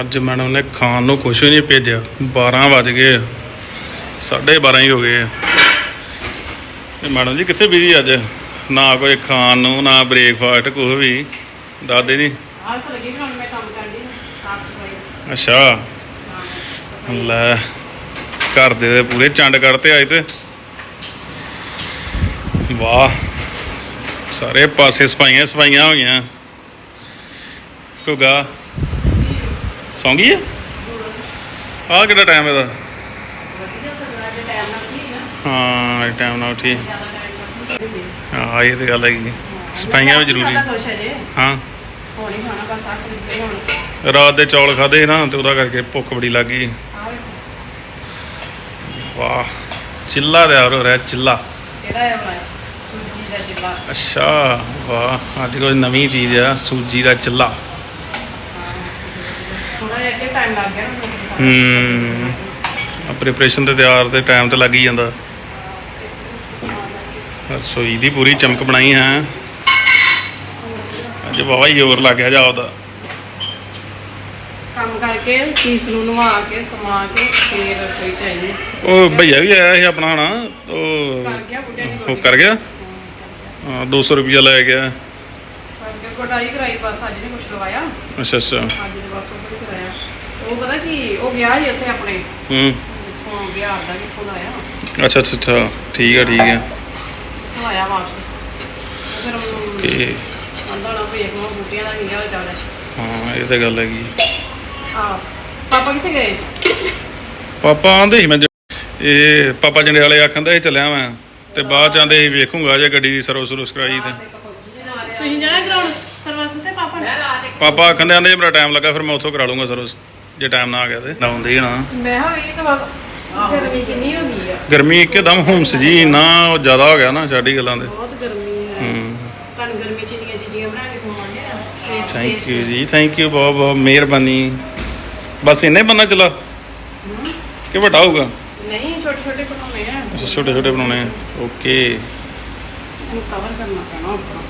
ਅੱਜ ਮੈਡਮ ਨੇ ਖਾਣ ਨੂੰ ਕੁਛ ਵੀ ਨਹੀਂ ਭੇਜਿਆ। 12 ਵਜ ਗਏ। ਆ। ਸਾਢੇ 12 ਹੀ ਹੋ ਗਏ। ਇਹ ਮੈਡਮ ਜੀ ਕਿੱਥੇ ਬਿਜ਼ੀ ਅੱਜ? ਨਾ ਕੋਈ ਖਾਣ ਨੂੰ ਨਾ ਬ੍ਰੇਕਫਾਸਟ ਕੁਛ ਵੀ। ਦਾਦੇ ਨਹੀਂ ਆਹ ਤਾਂ ਲੱਗੀ ਹੁਣ ਮੈਂ ਕੰਮ ਕਰਦੀ ਸਾਫ਼ ਸਫ਼ਾਈ। ਅੱਛਾ। ਲੈ ਘਰ ਦੇ ਤੇ ਪੂਰੇ ਚੰਡ ਕੱਢਤੇ ਅੱਜ ਤੇ। ਵਾਹ। ਸਾਰੇ ਪਾਸੇ ਸਫਾਈਆਂ ਸਫਾਈਆਂ ਹੋਈਆਂ। ਕੁਗਾ ਸੌਂ ਗਈ ਹੈ? ਆਹ ਕਿਹੜਾ ਟਾਈਮ ਇਹਦਾ? ਦੇ ਹਾਂ ਇਹ ਟਾਈਮ ਨਾਲ ਉੱਠੀ ਹਾਂ ਇਹ ਤੇ ਗੱਲ ਹੈਗੀ। ਸਫਾਈਆਂ ਵੀ ਜ਼ਰੂਰੀ। ਹੈ। ਰਾਤ ਦੇ ਚੌਲ ਖਾਦੇ ਨਾ ਤੇ ਉਹਦਾ ਕਰਕੇ ਭੁੱਖ ਬੜੀ ਲੱਗ ਗਈ। ਵਾਹ ਚਿੱਲਾ ਤਿਆਰ ਹੋ ਰਿਹਾ ਚਿੱਲਾ। ਕਿਹੜਾ ਹੈ ਵਾਲਾ ਸੂਜੀ ਦਾ ਚਿੱਲਾ। ਅੱਛਾ ਵਾਹ ਅੱਜ ਕੋਈ ਨਵੀਂ ਚੀਜ਼ ਆ ਸੂਜੀ ਦਾ ਚਿੱਲਾ। ਅੱਗੇ ਟਾਈਮ ਲੱਗ ਗਿਆ ਨਾ ਮੈਨੂੰ ਹੂੰ। ਪ੍ਰੀਪਰੇਸ਼ਨ ਤੇ ਤਿਆਰ ਤੇ ਟਾਈਮ ਤੇ ਲੱਗ ਹੀ ਜਾਂਦਾ। ਰਸੋਈ ਦੀ ਪੂਰੀ ਚਮਕ ਬਣਾਈ ਹੈ। ਅੱਜ ਵਾਵਾ ਹੀ ਜ਼ੋਰ ਲੱਗ ਗਿਆ ਜਾ ਉਹਦਾ ਕੰਮ ਕਰਕੇ ਸੀਸ ਨੂੰ ਨਵਾ ਕੇ ਸਮਾ ਕੇ ਫੇਰ ਰਸੋਈ ਚ ਆਈ। ਉਹ ਭਈਆ ਵੀ ਆਇਆ ਸੀ ਆਪਣਾ ਹਨਾ ਉਹ ਕਰ ਗਿਆ ਬੁੱਢੇ ਨੇ ਉਹ ਕਰ ਗਿਆ? ਹਾਂ 200 ਰੁਪਿਆ ਲੈ ਗਿਆ। ਕਰਕੇ ਕੋਟਾਈ ਕਰਾਈ ਬਸ ਅੱਜ ਨਹੀਂ ਕੁਛ ਲਵਾਇਆ। ਅੱਛਾ ਅੱਛਾ। ਅੱਜ ਦੇ ਬਸ ਉਹ ਉਹ ਪਤਾ ਕੀ ਉਹ ਗਿਆ ਸੀ ਉੱਥੇ ਆਪਣੇ। ਹੂੰ। ਜਿੱਥੋਂ ਬਿਹਾਰ ਦਾ ਕਿੱਥੋਂ ਦਾ ਆਇਆ। ਅੱਛਾ ਅੱਛਾ ਅੱਛਾ। ਠੀਕ ਹੈ ਠੀਕ ਉੱਥੋਂ ਆਇਆ ਵਾਪਸ। ਉਹ ਫਿਰ ਉਹਨੂੰ ਆਂਦਾ ਨਾ ਬੂਟੀਆਂ ਦਾ ਕੀ ਹਾਲ ਚਾਲ ਹੈ? ਹਾਂ ਇਹ ਤਾਂ ਗੱਲ ਹੈਗੀ ਆ। ਪਾਪਾ ਕਿੱਥੇ ਗਏ? ਪਾਪਾ ਆਂਦੇ ਸੀ ਮੈਂ ਜ- ਇਹ ਪਾਪਾ ਜੰਡਿਆਲੇ ਆਖੰਦਾ ਇਹ ਚੱਲਿਆ ਮੈਂ। ਤੇ ਬਾਅਦ ਚ ਆਂਦੇ ਸੀ ਵੇਖੂੰਗਾ ਜੇ ਗੱਡੀ ਦੀ ਸਰਵਿਸ ਸਰਵਿਸ ਕਰਾਈ ਤੇ। ਤੁਸੀਂ ਜਾਣਾ ਗਰਾਊਂਡ ਸਰਵਿਸ ਤੇ ਪਾਪਾ ਨੇ? ਪਾਪਾ ਆਖੰਦੇ ਆਂਦੇ ਮੇਰਾ ਟਾਈਮ ਲੱਗਾ ਫਿਰ ਮੈਂ ਉੱਥੋਂ ਕਰਾ ਲੂੰਗਾ ਸਰਵਿਸ। ਜੇ ਟਾਈਮ ਨਾ ਆ ਗਿਆ ਤੇ। ਨਾ ਹੁੰਦੇ ਹੀ ਨਾ। ਮੈਂ ਹਾਂ ਇਹ ਤਾਂ ਗਰਮੀ ਕਿੰਨੀ ਹੋ ਗਈ ਆ। ਗਰਮੀ ਇੱਕਦਮ ਹੁੰਸ ਜੀ ਨਾ ਉਹ ਜ਼ਿਆਦਾ ਹੋ ਗਿਆ ਨਾ ਸਾਡੀ ਗੱਲਾਂ ਦੇ ਬਹੁਤ ਗਰਮੀ ਹੈ ਹੂੰ। ਤੁਹਾਨੂੰ ਗਰਮੀ ਚ ਇੰਨੀਆਂ ਚੀਜ਼ਾਂ ਬਣਾ ਕੇ ਖਵਾਉਂਦੇ ਆ? ਸੇਜ ਥੈਂਕ ਯੂ ਜੀ ਥੈਂਕ ਯੂ ਬਹੁਤ ਬਹੁਤ ਮਿਹਰਬਾਨੀ। ਬਸ ਇੰਨੇ ਬੰਨਾ ਚਲਾ। ਕਿ ਵੱਡਾ ਹੋਊਗਾ? ਨਹੀਂ ਛੋਟੇ ਛੋਟੇ ਬਣਾਉਣੇ ਆ। ਅੱਛਾ ਛੋਟੇ ਛੋਟੇ ਬਣਾਉਣੇ ਓਕੇ। ਇਹਨੂੰ ਕਵਰ ਕਰਨਾ ਪੈਣਾ ਉੱਪਰੋਂ।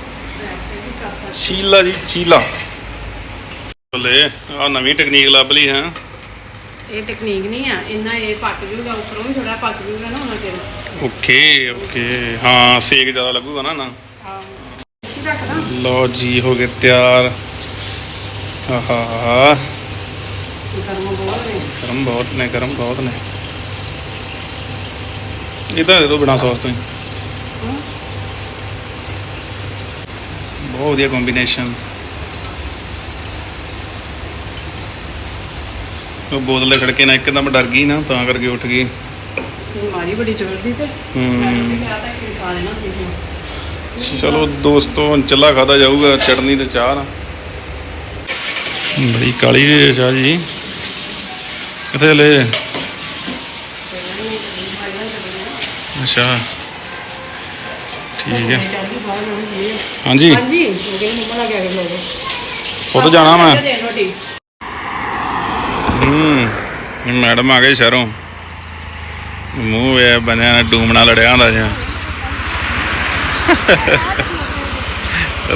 ਐਸੇ ਵੀ ਕਰ ਸਕਦੇ ਸ਼ੀਲਾ ਜੀ ਸ਼ੀਲਾ। ਬੱਲੇ ਆ ਨਵੀਂ ਟੈਕਨੀਕ ਲੱਭ ਲਈ ਹੈ। ਇਹ ਟੈਕਨੀਕ ਨਹੀਂ ਆ ਇੰਨਾ ਇਹ ਪੱਕ ਜੂਗਾ ਉੱਪਰੋਂ ਵੀ ਥੋੜਾ ਪੱਕ ਜੂਗਾ ਨਾ ਉਹਨਾਂ ਚਿਰ। ਓਕੇ ਓਕੇ ਹਾਂ ਸੇਕ ਜ਼ਿਆਦਾ ਲੱਗੂਗਾ ਨਾ ਨਾ। ਲਓ ਜੀ ਹੋ ਗਏ ਤਿਆਰ। ਆਹਾ। ਗਰਮ ਬਹੁਤ ਨੇ। ਗਰਮ ਬਹੁਤ ਨੇ ਇਹ ਤਾਂ ਦੇ ਦੋ ਬਿਨਾ ਸੌਸ ਤੋਂ ਹੀ। ਬਹੁਤ ਵਧੀਆ ਕੰਬੀਨੇਸ਼ਨ ਉਹ ਬੋਤਲ ਦੇ ਖੜਕੇ ਨਾਲ ਇੱਕਦਮ ਡਰ ਗਈ ਨਾ ਤਾਂ ਕਰਕੇ ਉੱਠ ਗਈ। ਬੜੀ ਜ਼ੋਰਦੀ ਤੇ। ਹੂੰ। ਚਲੋ ਦੋਸਤੋ ਹੁਣ ਚੱਲਾ ਖਾਦਾ ਜਾਊਗਾ ਚਟਨੀ ਤੇ ਚਾਹ ਨਾਲ ਬੜੀ ਕਾਲੀ ਜਿਹੀ ਚਾਹ ਜੀ। ਕਿੱਥੇ ਲੈ ਅੱਛਾ। ਠੀਕ ਹੈ। ਹਾਂਜੀ। ਹਾਂਜੀ। ਮੰਮਾ ਉਹ ਤਾਂ ਜਾਣਾ ਮੈਂ। ਹੂੰ। ਮੈਡਮ ਆ ਗਏ ਸ਼ਹਿਰੋਂ। ਮੂੰਹ ਵੇ ਬਣਿਆ ਨਾ ਡੂਮਣਾ ਲੜਿਆ ਹੁੰਦਾ ਜਿਹਾ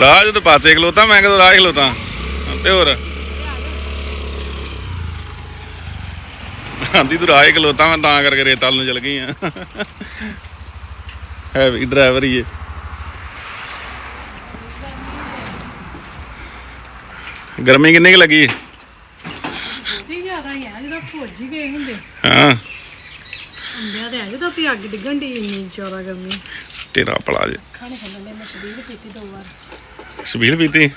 ਰਾਜ, ਤੇ ਪਾਸੇ ਖਲੋਤਾ, ਮੈਂ ਕਦੋਂ ਰਾਜ ਖਲੋਤਾ? ਤੇ ਹੋਰ। ਆਂਦੀ, ਤੂੰ ਰਾਜ ਖਲੋਤਾ, ਮੈਂ ਤਾਂ ਕਰਕੇ ਰੇਤਲ ਨੂੰ ਚਲ ਗਈ ਆ। ਹੈ ਡਰਾਈਵਰ ਹੀ ਹੈ ਗਰਮੀ ਕਿੰਨੀ ਕੁ ਲੱਗੀ ਭੁੱਜ ਹੀ ਗਏ ਹੁੰਦੇ। ਹਾਂ। ਅੰਡਿਆਂ ਤੇ ਆ ਜਦੋਂ ਤੇ ਅੱਗ ਡਿੱਗਣ ਦੀ ਇੰਨੀ ਜ਼ਿਆਦਾ ਗਰਮੀ। ਤੇਰਾ ਭਲਾ ਜੇ। ਖਾਣੇ ਖਾਣ ਦੇ ਮੈਂ ਸ਼ਬੀਲ ਪੀਤੀ ਦੋ ਵਾਰ। ਸਬੀਲ ਪੀਤੀ?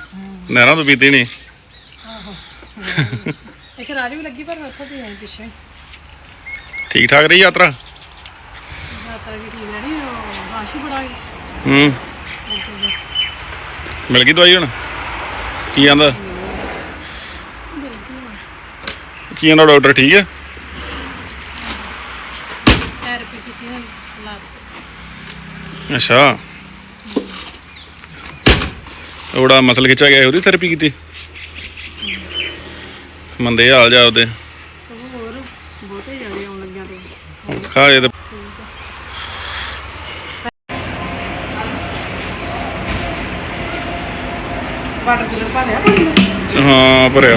ਨਹਿਰਾਂ ਤੋਂ ਪੀਤੀ ਨਹੀਂ? ਇੱਕ ਰਾਜ ਵੀ ਲੱਗੀ ਪਰ ਉੱਥੋਂ ਵੀ ਆਈ ਪਿੱਛੇ। ਠੀਕ ਠਾਕ ਰਹੀ ਯਾਤਰਾ? ਯਾਤਰਾ ਵੀ ਠੀਕ ਰਹੀ ਉਹ ਰਾਸ਼ ਹੀ ਬੜਾ ਸੀ। ਹੂੰ। ਮਿਲ ਗਈ ਦਵਾਈ ਹੁਣ? ਕੀ ਆਂਦਾ? ਕੀ ਆਂਦਾ ਡਾਕਟਰ ਠੀਕ ਹੈ? ਥੈਰੇਪੀ ਕੀਤੀ ਹੁਣ ਲੱਤ ਅੱਛਾ। ਉਹਦਾ ਮਸਲ ਖਿੱਚਿਆ ਗਿਆ ਉਹਦੀ ਥੈਰੇਪੀ ਕੀਤੀ? ਮੰਦੇ ਹਾਲ ਜਾ ਉਹਦੇ ਹੋਰ ਬਹੁਤੇ ਜ਼ਿਆਦਾ ਆਉਣ ਲੱਗਿਆ ਤੇ। ਇਹ ਤੇ। ਵਾਟਰ ਕੂਲਰ ਦਾ? ਹਾਂ ਭਰਿਆ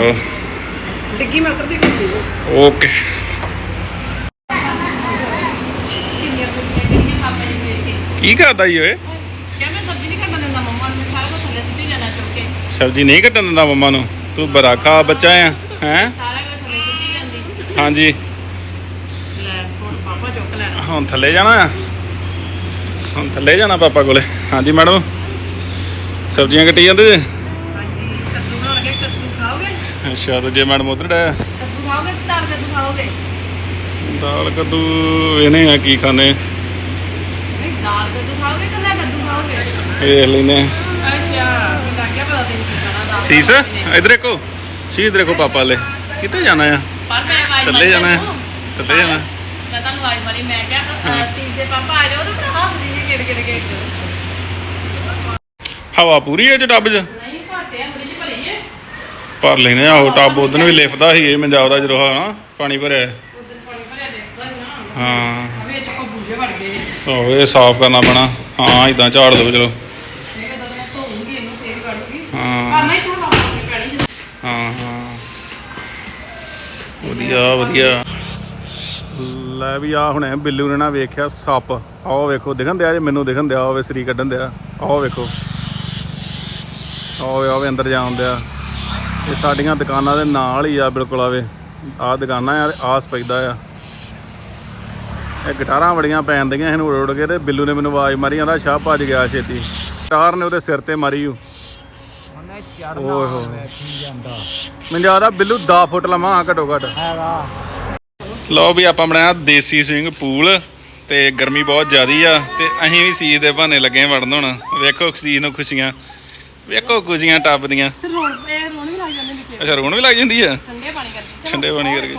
ਕਿੰਨੀਆਂ ਪਾਪਾ ਜੀ ਮੇਰੇ ਕੇ ਕਰਦਾ ਈ ਓਏ? ਕਿਹਾ ਮੈਂ ਸਬਜ਼ੀ ਨਹੀਂ ਕੱਟਣ ਦਿੰਦਾ ਮੰਮਾ ਨੂੰ ਸਾਰਾ ਕੁਝ ਥੱਲੇ ਸੁੱਟੀ ਜਾਣਾ ਚੁੱਕ ਸਬਜ਼ੀ ਨਹੀਂ ਕੱਟਣ ਦਿੰਦਾ ਮੰਮਾ ਨੂੰ? ਤੂੰ ਬੜਾ ਖਾ ਬੱਚਾ ਆ ਹੈ? ਸਾਰਾ ਕੁਝ ਥੱਲੇ ਸੁੱਟੀ ਜਾਂਦੀ। ਹਾਂਜੀ। ਲੈ ਹੁਣ ਪਾਪਾ ਚੁੱਕ ਲੈਣਾ। ਹੁਣ ਥੱਲੇ ਜਾਣਾ ਆ? ਹੁਣ ਥੱਲੇ ਜਾਣਾ ਪਾਪਾ ਕੋਲੇ? ਹਾਂਜੀ ਮੈਡਮ। ਸਬਜ਼ੀਆਂ ਕੱਟੀ ਜਾਂਦੇ ਜੇ ਹਾਂਜੀ ਕੱਦੂ ਬਣਾਉਣਗੇ ਕੱਦੂ ਖਾਓਗੇ ਅੱਛਾ ਤੇ ਜੇ ਮੈਡਮ ਉਧਰ ਡਾ ਕੱਦੂ ਖਾਓਗੇ ਤੇ ਦਾਲ ਕੱਦੂ ਖਾਓਗੇ? ਦਾਲ ਕੱਦੂ ਇਹਨੇ ਆ ਕੀ ਖਾਣੇ? ਨਹੀਂ ਦਾਲ ਕੱਦੂ ਖਾਓਗੇ ਕਿ ਲੈ ਕੱਦੂ ਖਾਓਗੇ? ਇਹ ਲੈਨੇ ਅੱਛਾ ਮੈਂ ਲੱਗਿਆ ਪਤਾ ਤੈਨੂੰ ਕੀ ਖਾਣਾ ਸੀਸ ਇਧਰ ਦੇਖੋ। ਸੀ ਇਧਰ ਦੇਖੋ ਪਾਪਾ ਲੈ ਕਿੱਥੇ ਜਾਣਾ ਆ? ਪਰ ਮੈਂ ਆਵਾਜ਼ ਥੱਲੇ ਜਾਣਾ। ਥੱਲੇ ਜਾਣਾ। ਮੈਂ ਤੁਹਾਨੂੰ ਆਵਾਜ਼ ਮਾਰੀ ਮੈਂ ਕਿਹਾ ਸੀਸ ਦੇ ਪਾਪਾ ਆ ਜਾਓ ਤੇ ਫਿਰ ਹੱਸਦੀ ਜੀ ਕਿੜ ਕਿੜ ਕੇ। ਹਵਾ ਪੂਰੀ ਹੈ ਚ ਡੱਬ 'ਚ ਨਹੀਂ ਘਾਟੇ ਆ ਥੋੜੀ ਜਿਹੀ ਭਰੀ ਹੈ ਭਰ ਲੈਨੇ ਆ, ਉਹ ਟੱਬ ਉਦੋਂ ਵੀ ਲਿਫਦਾ ਸੀ, ਇਹ ਪੰਜਾਬ ਦਾ ਜਦੋਂ ਹਾਂ, ਪਾਣੀ ਭਰਿਆ। ਉਧਰ ਹਾਂ। ਅਵੇ ਇਹ ਸਾਫ਼ ਕਰਨਾ ਪੈਣਾ। ਹਾਂ ਇਦਾਂ ਝਾੜ ਦੋ ਚਲੋ। ਹਾਂ। ਹਾਂ ਹਾਂ। ਵਧੀਆ ਵਧੀਆ। ਲੈ ਵੀ ਆ ਹੁਣੇ ਬਿੱਲੂ ਨੇ ਨਾ ਵੇਖਿਆ ਸੱਪ। ਆਓ ਵੇਖੋ, ਦਿਖਣ ਦਿਆ ਜੇ ਮੈਨੂੰ, ਦਿਖਣ ਦਿਆ ਹੋਵੇ ਸਰੀ ਕੱਢਣ ਦਿਆ। ਆਓ ਵੇਖੋ। ਆਓ ਆਵੇ ਅੰਦਰ ਜਾਣ ਦਿਆ। ਇਹ ਸਾਡੀਆਂ ਦੁਕਾਨਾਂ ਦੇ ਨਾਲ ਹੀ ਆ ਬਿਲਕੁਲ ਆਵੇ। ਆਹ ਦੁਕਾਨਾਂ ਆ ਆਸ ਪੈਦਾ ਆ। ਇਹ ਗਿਟਾਰਾਂ ਬੜੀਆਂ ਪੈਣ ਦੀਆਂ ਇਹਨੂੰ ਉੜ ਉੜ ਕੇ ਤੇ ਬਿੱਲੂ ਨੇ ਮੈਨੂੰ ਆਵਾਜ਼ ਮਾਰੀ ਆਂਦਾ ਸ਼ਾਹ ਭੱਜ ਗਿਆ ਛੇਤੀ। ਗਿਟਾਰ ਨੇ ਉਹਦੇ ਸਿਰ ਤੇ ਮਾਰੀ ਓ ਉਹਨੇ ਓਏ ਜਾਂਦਾ। ਮੈਨੂੰ ਬਿੱਲੂ 10 ਫੁੱਟ ਲੰਮਾ ਘਟੋ ਘਟ। ਹੈਗਾ। ਲਓ ਵੀ ਆਪਾਂ ਬਣਾਇਆ ਦੇਸੀ ਸਵਿੰਗ ਪੂਲ ਤੇ ਗਰਮੀ ਬਹੁਤ ਜ਼ਿਆਦੀ ਆ ਤੇ ਅਸੀਂ ਵੀ ਸੀਜ਼ ਦੇ ਬਹਾਨੇ ਲੱਗੇ ਆਂ ਵੜਨ ਹੁਣ। ਵੇਖੋ ਸੀਜ਼ ਨੂੰ ਖੁਸ਼ੀਆਂ। ਵੇਖੋ ਖੁਸ਼ੀਆਂ ਟੱਪ ਦੀਆਂ ਤੇ ਰੋਣ ਇਹ ਰੋਣ ਵੀ ਲੱਗ ਜਾਂਦੇ ਅੱਛਾ ਰੋਣ ਵੀ ਲੱਗ ਜਾਂਦੀ ਆ? ਠੰਡੇ ਪਾਣੀ ਕਰਕੇ। ਠੰਡੇ ਪਾਣੀ ਕਰਕੇ।